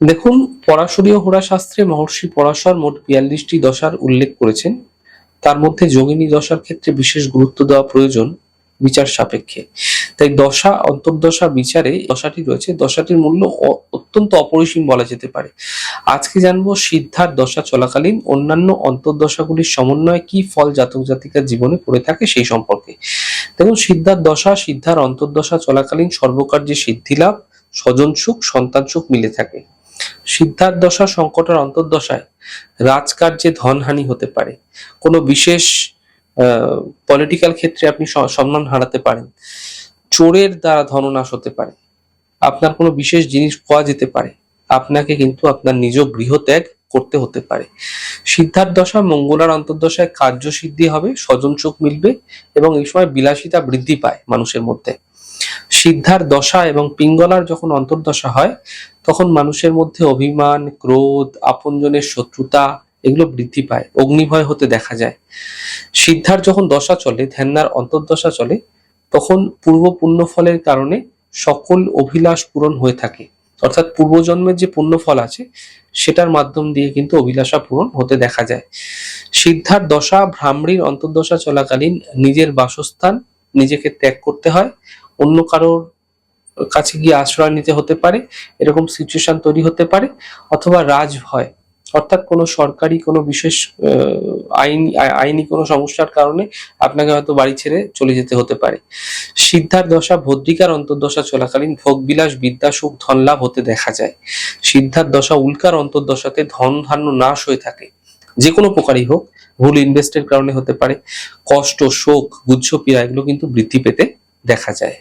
দেখুন, পরাশরীয় হোরা শাস্ত্রে মহর্ষি পরাশর মোট বিয়াল্লিশটি দশার উল্লেখ করেছেন। তার মধ্যে যোগিনী দশার ক্ষেত্রে বিশেষ গুরুত্ব দেওয়া প্রয়োজন বিচার সাপেক্ষে। তাই দশা, অন্তর্দশা বিচারে দশাটি রয়েছে। দশাটির মূল্য অত্যন্ত অপরিসীম বলা যেতে পারে। আজকে জানব সিদ্ধার দশা চলাকালীন অন্যান্য অন্তর্দশাগুলির সমন্বয়ে কি ফল জাতক জাতিকার জীবনে পড়ে থাকে সেই সম্পর্কে। দেখুন, সিদ্ধার দশা, সিদ্ধার অন্তর্দশা চলাকালীন সর্বকার্যে সিদ্ধি লাভ স্বজন সুখ, সন্তান সুখ মিলে থাকে। সিদ্ধার দশা সংকটের অন্তর্দশায় রাজকার্যে ধনহানি হতে পারে। কোনো বিশেষ পলিটিক্যাল ক্ষেত্রে আপনি সম্মান হারাতে পারেন। চোরের দ্বারা ধননাশ হতে পারে। আপনার কোনো বিশেষ জিনিস পাওয়া যেতে পারে। আপনাকে কিন্তু আপনার নিজ গৃহত্যাগ করতে হতে পারে। সিদ্ধার দশা মঙ্গলার অন্তর্দশায় কার্যসিদ্ধি হবে, স্বজন সুখ মিলবে এবং এই সময় বিলাসিতা বৃদ্ধি পায় মানুষের মধ্যে। সিদ্ধার দশা এবং পিঙ্গলার যখন অন্তর্দশা হয়, তখন মানুষের মধ্যে অভিমান, ক্রোধ, আপনজনের শত্রুতা এগুলো বৃদ্ধি পায়, অগ্নিভয় হতে দেখা যায়। সিদ্ধার যখন দশা চলে ধ্যানার অন্তর্দশা চলে, তখন পূর্ব পুণ্যফলের কারণে সকল অভিলাষ পূরণ হয়ে থাকে। অর্থাৎ পূর্বজন্মের যে পুণ্যফল আছে, সেটার মাধ্যম দিয়ে কিন্তু অভিলাষা পূরণ হতে দেখা যায়। সিদ্ধার দশা ভ্রামরীর অন্তর্দশা চলাকালীন নিজের বাসস্থান নিজেকে ত্যাগ করতে হয় অন্য কারোর কাছে গিয়ে আশ্রয় নিতে হতে পারে, এরকম সিচুয়েশন তৈরি হতে পারে, অথবা রাজভয় অর্থাৎ কোনো সরকারি, কোনো বিশেষ আইন, আইনি কোনো সমস্যার কারণে আপনাকে হয়তো বাড়ি ছেড়ে চলে যেতে হতে পারে। সিদ্ধার দশা, ভদ্রিকার অন্তর্দশা চলাকালীন ভোগবিলাস বিদ্যা, সুখ, ধন লাভ হতে দেখা যায়। সিদ্ধার দশা, উল্কার অন্তর্দশাতে ধন ধান্য নাশ হয়ে থাকে। যে কোনো প্রকারই হোক, ভুল ইনভেস্টের কারণে হতে পারে। কষ্ট, শোক, গুচ্ছ, পীড়া, এগুলো কিন্তু বৃদ্ধি পেতে দেখা যায়।